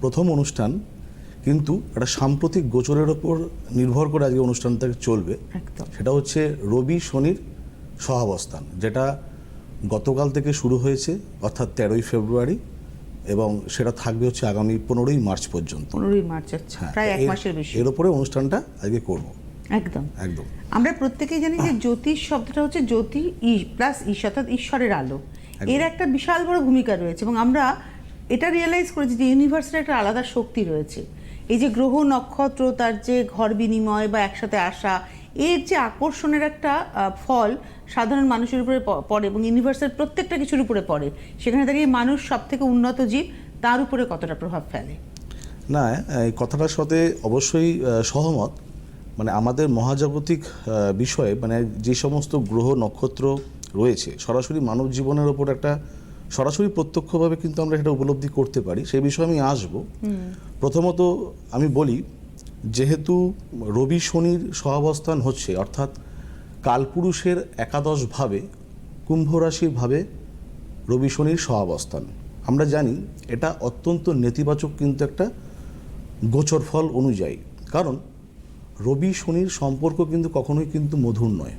প্রথম অনুষ্ঠান কিন্তু একটা সাম্প্রতিক গোচরের ওপর নির্ভর করে আজকে অনুষ্ঠানটা চলবে। সেটা হচ্ছে রবি শনির সহাবস্থান যেটা গতকাল থেকে শুরু হয়েছে অর্থাৎ তেরোই ফেব্রুয়ারি এবং সেটা থাকবে হচ্ছে আগামী পনেরোই মার্চ পর্যন্ত। পনেরোই মার্চ আচ্ছা হ্যাঁ, প্রায় এক মাসের বেশি। এর উপরে অনুষ্ঠানটা আজকে করব। একদম। একদম। আমরা প্রত্যেকেই জানি যে জ্যোতিষ শব্দটা হচ্ছে জ্যোতি ই প্লাস ঈশ অর্থাৎ ঈশ্বরের আলো। এর একটা বিশাল বড় ভূমিকা রয়েছে এবং আমরা এটা রিয়েলাইজ করেছি যে ইউনিভার্সের একটা আলাদা শক্তি রয়েছে। এই যে গ্রহ, নক্ষত্র, তার যে ঘর বিনিময় বা একসাথে আসা, এর যে আকর্ষণের একটা ফল সাধারণ মানুষের উপরে পড়ে এবং ইউনিভার্সের প্রত্যেকটা কিছুর উপরে পড়ে, সেখানে দাঁড়িয়ে মানুষ সব থেকে উন্নত জীব, তার উপরে কতটা প্রভাব ফেলে? না, এই কথাটার সাথে অবশ্যই সহমত। মানে আমাদের মহাজাগতিক বিষয়ে মানে যে সমস্ত গ্রহ, নক্ষত্র রয়েছে, সরাসরি মানব জীবনের ওপর একটা সরাসরি প্রত্যক্ষভাবে কিন্তু আমরা এটা উপলব্ধি করতে পারি। সেই বিষয়ে আমি আসব। প্রথমত আমি বলি যেহেতু রবি শনির সহাবস্থান হচ্ছে অর্থাৎ কালপুরুষের একাদশ ভাবে কুম্ভ রাশির ভাবে রবি শনির সহাবস্থান। আমরা জানি এটা অত্যন্ত নেতিবাচক কিন্তু একটা গোচর ফল অনুযায়ী। কারণ রবি শনির সম্পর্ক কিন্তু কখনোই কিন্তু মধুর নয়।